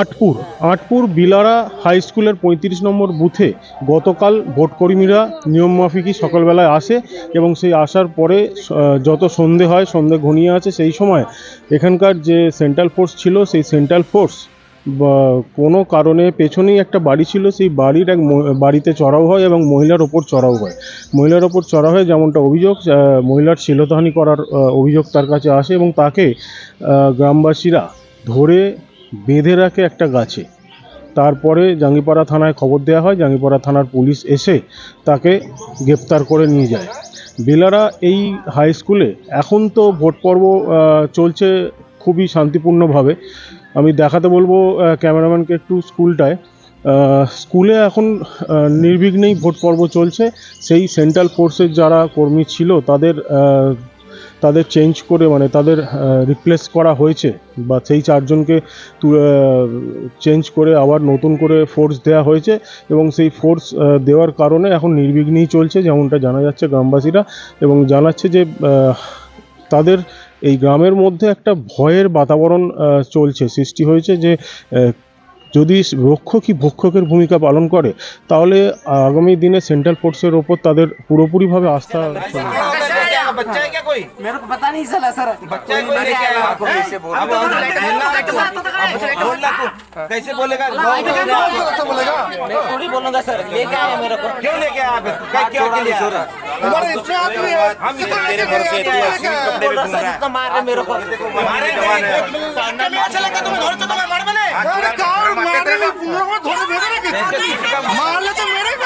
Atpur Atpur বিলারা high স্কুলের পঁয়ত্রিশ নম্বর বুথে গতকাল ভোটকর্মীরা নিয়মমাফিকই সকালবেলায় আসে এবং সেই আসার পরে যত সন্ধে হয়, সন্ধে ঘনিয়ে আছে সেই সময় এখানকার যে সেন্ট্রাল ফোর্স ছিল, সেই সেন্ট্রাল ফোর্স কোনো কারণে পেছনেই একটা বাড়ি ছিল, সেই বাড়ির এক বাড়িতে চড়াও হয় এবং মহিলার ওপর চড়াও হয়। মহিলার ওপর চড়া হয় যেমনটা অভিযোগ মহিলার শিলতাহানি করার অভিযোগ তার কাছে আসে এবং তাকে গ্রামবাসীরা ধরে বেঁধে রাখে একটা গাছে। তারপরে জাঙ্গিপাড়া থানায় খবর দেওয়া হয়, জাঙ্গিপাড়া থানার পুলিশ এসে তাকে গ্রেপ্তার করে নিয়ে যায়। বেলারা এই হাই স্কুলে এখন তো ভোট পর্ব চলছে খুবই শান্তিপূর্ণভাবে। আমি দেখাতে বলব ক্যামেরাম্যানকে একটু স্কুলটায়। স্কুলে এখন নির্বিঘ্নেই ভোট পর্ব চলছে। সেই সেন্ট্রাল ফোর্সের যারা কর্মী ছিল, তাদের তাদের চেঞ্জ করে মানে তাদের রিপ্লেস করা হয়েছে বা সেই চারজনকে চেঞ্জ করে আবার নতুন করে ফোর্স দেওয়া হয়েছে এবং সেই ফোর্স দেওয়ার কারণে এখন নির্বিঘ্নেই চলছে যেমনটা জানা যাচ্ছে গ্রামবাসীরা এবং জানাচ্ছে যে তাদের এই গ্রামের মধ্যে একটা ভয়ের বাতাবরণ চলছে সৃষ্টি হয়েছে যে যদি রক্ষকই ভক্ষকের ভূমিকা পালন করে তাহলে আগামী দিনে সেন্ট্রাল ফোর্সের ওপর তাদের পুরোপুরিভাবে আস্থা बच्चा है क्या कोई? मेरे को पता नहीं चला सर। बच्चा है कोई कैसे बोलेगा? थोड़ी बोलूँगा सर। लेके आया मेरे को। क्यों लेके आया? मारे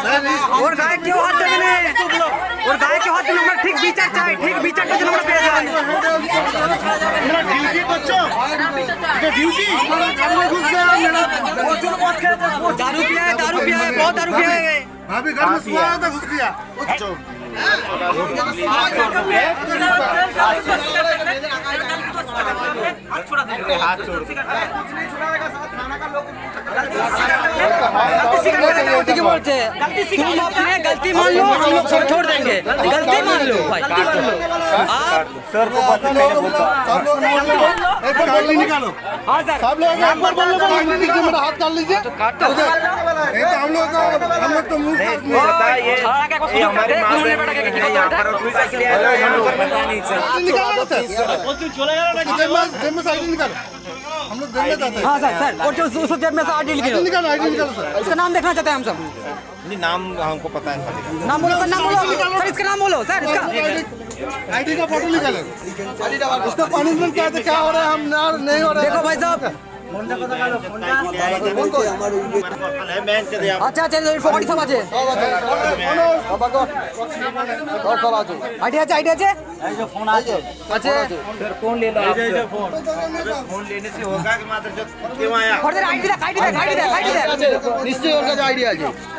और गाय क्यों हाथ में नहीं और गाय के हाथ में नंबर ठीक बीचर चाहे ठीक बीचर का नंबर पे जाए? मेरा ड्यूटी बच्चों। मेरा ड्यूटी। घर में घुस गया मेरा बच्चों बहुत खेला वो दारू पिया है दारू पिया है बहुत दारू पिया है। भाभी घर में सुआ था घुस गया। बच्चों हाथ छोड़ दे हाथ छोड़ दे गलती की बोलते हैं तुम अपने गलती मान लो हम लोग सब छोड़ देंगे गलती मान लो भाई आप सर को पता नहीं बोलता सब लोग एक बार गाली निकालो हाँ सर सब लोग एक बार बोलो बोलो गाली निकाल मेरा हाथ काट लीजिए नहीं तो हम लोग का हम लोग तो मुंह काट लिए। पता है ये हाँ, क्या कुछ ये हमारी करते हैं? माँ उन्होंने बहन बैठा के है यहाँ पर और पूजा के लिए आए हैं, हमें पता नहीं सर गाली निकालो सर जेब में जेब में से आईडी निकालो हम लोग हैं। हाँ सर सर और जो उस जेब में से आईडी लिखी आईडी निकालो सर। इसका नाम देखना चाहते हैं हम सब। नहीं नाम हमको पता है खाली नाम बोलो सर नाम बोलो। सर इसका नाम बोलो सर इसका आईडी का फ़ोटो निकालो। इसका पनिशमेंट क्या है क्या हो रहा है? हम नहीं हो रहा है। देखो भाई साहब আচ্ছা আচ্ছা পকেট সব আছে আইডি আছে আইডি আছে আছে फोन लेने से होगा कि मात्र जो क्यों आया ফর্দের আইডি দেখ আইডি দেখ আইডি দেখ আইডি দেখ নিশ্চয়ই ওর কাছে আইডি আছে দেখ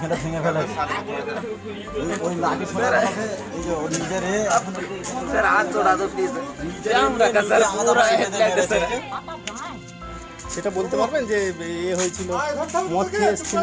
এখানটা ভেঙে ফেলে ওই এই যে নিজের সেটা বলতে পারবেন যে এ হয়েছিল মদ খেয়ে এসেছিল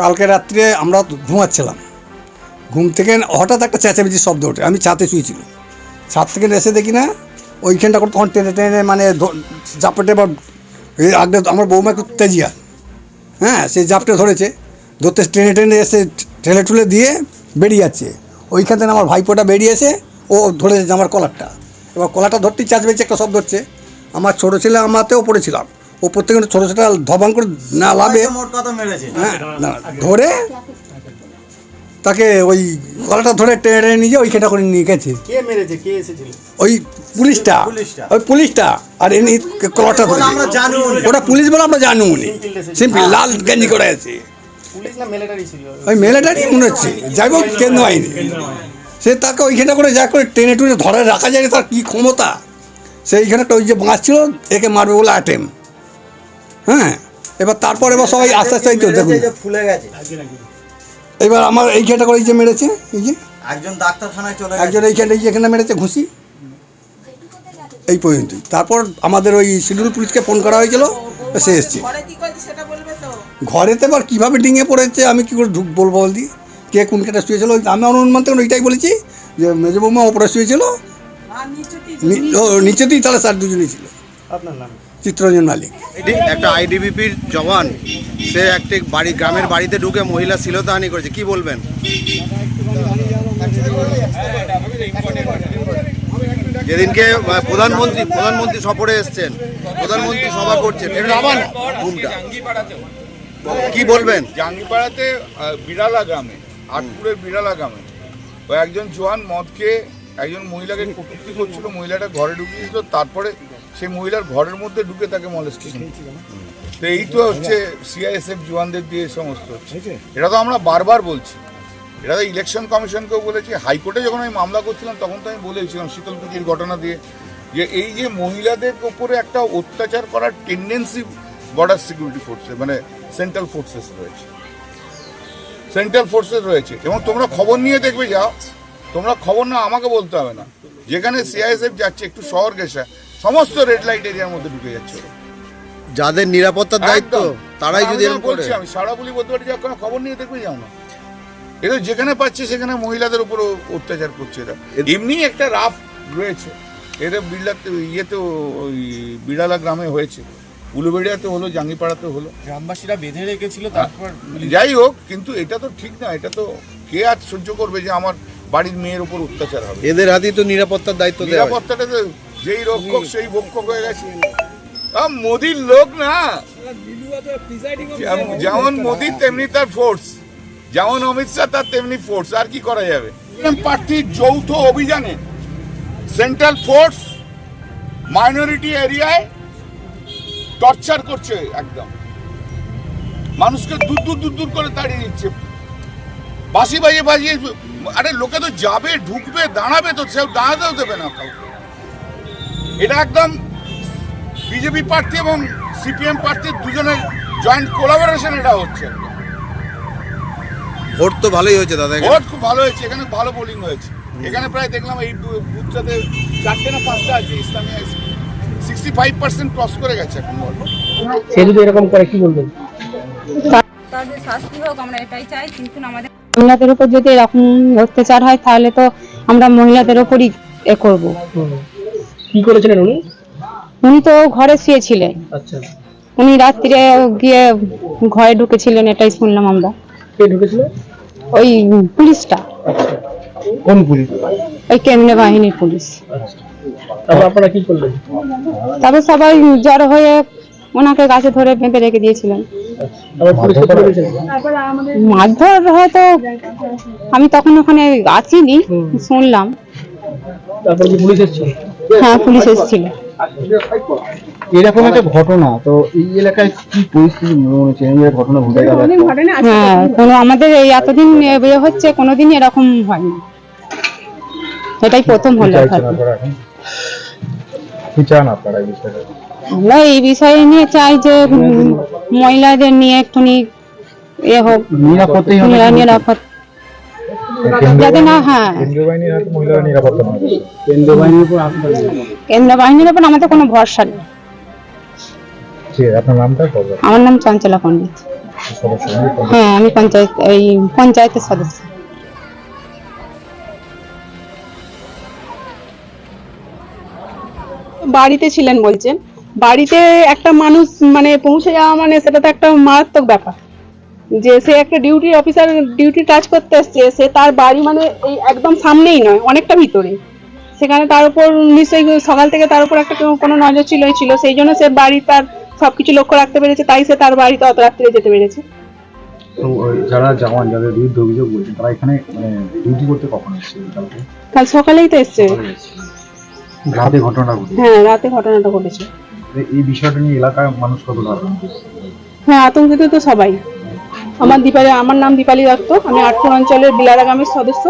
কালকে রাত্রে আমরা ঘুমাচ্ছিলাম। ঘুম থেকে হঠাৎ একটা চেঁচামেচির শব্দ ওঠে। আমি ছাতে শুয়েছিল। ছাদ থেকে এসে দেখি না, ওইখানটা করে তখন টেনে টেনে মানে জাপটে বা আগে আমার বৌমা একটু তেজিয়া। হ্যাঁ সেই জাপটে ধরেছে। ধরতে টেনে টেনে এসে ঠেলে টুলে দিয়ে বেরিয়ে যাচ্ছে। ওইখান থেকে আমার ভাইপোটা বেরিয়ে এসে ও ধরেছে আমার কলারটা। এবার কলারটা ধরতেই চাচবেছে একটা শব্দ হচ্ছে। আমার ছোটো ছেলে আমাতেও পড়েছিলাম ওপর থেকে ছোটো ছেলেটা ধবান করে না লাভে। হ্যাঁ না ধরে তাকে ওই গলাটা ধরে টেনে নিয়ে ওইখানটা করে নিয়ে গেছে। ওই পুলিশটা। ওই পুলিশটা। আর এনে কলারটা ধরে। ওটা পুলিশ বলে আমরা জানি উনি। সিম্পল লাল গেঞ্জি করে আছে। ওই মেলেটারই মনে হচ্ছে। যাই হোক কেন্দ্র আইনি। সে তাকে ওইখানে করে যা করে টেনে টুনে ধরে রাখা যায় তার কী ক্ষমতা? সেইখানে ওই যে বাঁশ ছিল একে মারবে বলে আটেম হ্যাঁ? এবার তারপরে এবার সবাই আস্তে আস্তে তো দেখুন ফুলে গেছে। এবার আমার এই এইখানটা করে এই যে মেরেছে এই যে। একজন ডাক্তারখানায় চলে গেছে। একজন এইখানে এই যে এখানে মেরেছে ঘুষি। এই পর্যন্তই। তারপর আমাদের ওই শিডিউল পুলিশকে ফোন করা হয়েছিল সে এসছে। ঘরেতে এবার কীভাবে ডিঙে পড়েছে আমি কী করে ঢুক বলব বলদি কে কোন কেটে শুয়েছিল? ওই- আমি অনুমান থেকে ওইটাই বলেছি যে মেজ বৌমা ওপরে শুয়েছিল। নিচেতেই তাহলে স্যার দুজনেই ছিল। আপনার নাম? চিত্তরঞ্জন মালিক। এটি একটা আইডিবিপির জওয়ান। সে একটি বাড়ি গ্রামের বাড়িতে ঢুকে মহিলা শ্লীলতাহানি করেছে। কি বলবেন? যেদিনকে প্রধানমন্ত্রী প্রধানমন্ত্রী সফরে এসছেন প্রধানমন্ত্রী সভা করছেন কি বলবেন? জাঙ্গিপাড়াতে বিড়ালা গ্রামে আটপুরের বিড়ালা গ্রামে ও একজন জোয়ান মদ খেয়ে একজন মহিলাকে কটূক্তি করছিল। মহিলাটা ঘরে ঢুকিয়েছিল তারপরে সেই মহিলার ঘরের মধ্যে ঢুকে তাকে মলেস্টেশন তো এই তো হচ্ছে সিআইএসএফ জওয়ানদের দিয়ে সমস্ত হচ্ছে। এটা তো আমরা বারবার বলছি। এটা তো ইলেকশন কমিশনকেও বলেছি। হাইকোর্টে যখন আমি মামলা করছিলাম তখন তো আমি বলেছিলাম শীতলকুচির ঘটনা দিয়ে যে এই যে মহিলাদের উপরে একটা অত্যাচার করার টেন্ডেন্সি বর্ডার সিকিউরিটি ফোর্সে মানে সেন্ট্রাল ফোর্সেস রয়েছে। সেন্ট্রাল ফোর্সেস রয়েছে। এবং তোমরা খবর নিয়ে দেখবে যাও তোমরা খবর না আমাকে বলতে হবে না। যেখানে সিআইএসএফ যাচ্ছে একটু শহর গেছে সমস্ত রেড লাইট এরিয়ার মধ্যে ঢুকে যাচ্ছে যাদের নিরাপত্তার দায়িত্ব তারাই যদি আমি এরকম করে। বলছি আমি সারা বলি বলতে পারি যে কোনো খবর নিয়ে দেখবে যাও না। এটা যেখানে পাচ্ছে সেখানে মহিলাদের উপর অত্যাচার করছে এরা। এমনি একটা রাফ রয়েছে। এটা বিড়লাতে ইয়েতে ওই বিড়ালা গ্রামে হয়েছে। উলুবেড়িয়াতে হলো জাঙ্গিপাড়াতে হলো। গ্রামবাসীরা বেঁধে রেখেছিল তারপর যাই হোক কিন্তু এটা তো ঠিক না। এটা তো কে আজ সহ্য করবে যে আমার বাড়ির মেয়ের উপর অত্যাচার হবে? এদের হাতেই তো নিরাপত্তার দায়িত্ব নিরাপত্তাটা তো যেই রক্ষক সেই ভক্ষক হয়ে গেছে। মোদির লোক না। যেমন মোদি তেমনি তার ফোর্স যেমন অমিত শাহ, তার তেমনি ফোর্স আর কি করা যাবে? প্রার্থীর যৌথ অভিযানে সেন্ট্রাল ফোর্স মাইনরিটি এরিয়ায় টর্চার করছে একদম। মানুষকে দূর দূর দূর দূর করে তাড়িয়ে দিচ্ছে। বাসি বাজিয়ে বাজিয়ে আরে লোকে তো যাবে, ঢুকবে, দাঁড়াবে তো, সেও দাঁড়াতেও দেবে না কাউকে। এটা একদম বিজেপি প্রার্থী এবং সিপিএম প্রার্থীর দুজনের জয়েন্ট কোলাবোরেশন এটা হচ্ছে। ভোট তো ভালোই হয়েছে দাদা ভোট খুব ভালো হয়েছে এখানে ভালো বোলিং হয়েছে। এখানে প্রায় দেখলাম এই বুথটাতে চারটে না পাঁচটা আছে ইসলামী সিক্সটি ফাইভ পার্সেন্ট ক্রস করে গেছে এখন বল তাদের শাস্তি হোক আমরা এটাই চাই কিন্তু আমাদের মহিলাদের উপর যদি এরকম অত্যাচার হয় তাহলে তো আমরা মহিলাদের উপরই এ করব। কি করেছিলেন উনি? উনি তো ঘরে শুয়েছিলেন। আচ্ছা। উনি রাত্রিরে গিয়ে ঘরে ঢুকেছিলেন এটাই শুনলাম আমরা। কে ঢুকেছিল? ওই পুলিশটা। কোন পুলিশ? ওই কেন্দ্রীয় বাহিনীর পুলিশ। তারপর আপনারা কি করলেন? তারপর সবাই জড়ো হয়ে ওনাকে গাছে ধরে বেঁধে রেখে দিয়েছিলেন। দিয়েছেন মারধর হয়তো আমি তখন ওখানে আছিনি শুনলাম। তারপর পুলিশ এসেছিল? হ্যাঁ পুলিশ এসেছিল। এরকম একটা ঘটনা তো এই এলাকায় কি পরিস্থিতি মনে হচ্ছে? এই ঘটনা ঘটে গেল হ্যাঁ কোনো আমাদের এই এতদিন বিয়ে হচ্ছে কোনোদিন এরকম হয়নি। এটাই প্রথম হলো কি। চান আপনারা এই বিষয়টা আমরা এই বিষয়ে নিয়ে চাই যে মহিলাদের নিয়ে একটুনি এ হোক নিরাপদ যাতে না হ্যাঁ। কেন্দ্রীয় বাহিনীর হাতে মহিলারা নিরাপত্তা পাবে কেন্দ্রীয় বাহিনীর উপর আপনার কেন্দ্র বাহিনীর উপর আমাদের কোনো ভরসা নেই। আপনার নামটা আমার নাম চঞ্চলা পণ্ডিত। আমি হ্যাঁ আমি পঞ্চায়েত এই পঞ্চায়েতের সদস্য। বাড়িতে ছিলেন বলছেন। বাড়িতে একটা মানুষ মানে পৌঁছে যাওয়া মানে সেটা তো একটা মারাত্মক ব্যাপার। যে সে একটা ডিউটি অফিসার ডিউটি কাজ করতে এসছে সে তার বাড়ি মানে এই একদম সামনেই নয় অনেকটা ভিতরে সেখানে তার উপর নিশ্চয়ই সকাল থেকে তার উপর একটা কোনো নজর ছিল ছিল। সেই জন্য সে বাড়ি তার সবকিছু লক্ষ্য রাখতে পেরেছে তাই সে তার বাড়িতে অত রাত্রে যেতে পেরেছে। তো যারা জওয়ান যাদের বিরুদ্ধে অভিযোগ তারা এখানে মানে ডিউটি করতে কখন এসছে কাল সকালেই তো এসছে। রাতে ঘটনা ঘটে হ্যাঁ রাতে ঘটনাটা ঘটেছে। এই বিষয়টা নিয়ে এলাকার মানুষ কত ধারণা হ্যাঁ আতঙ্কিত তো সবাই। আমার দীপালি আমার নাম দীপালি দত্ত। আমি আটপুর অঞ্চলের বিলারা গ্রামের সদস্য।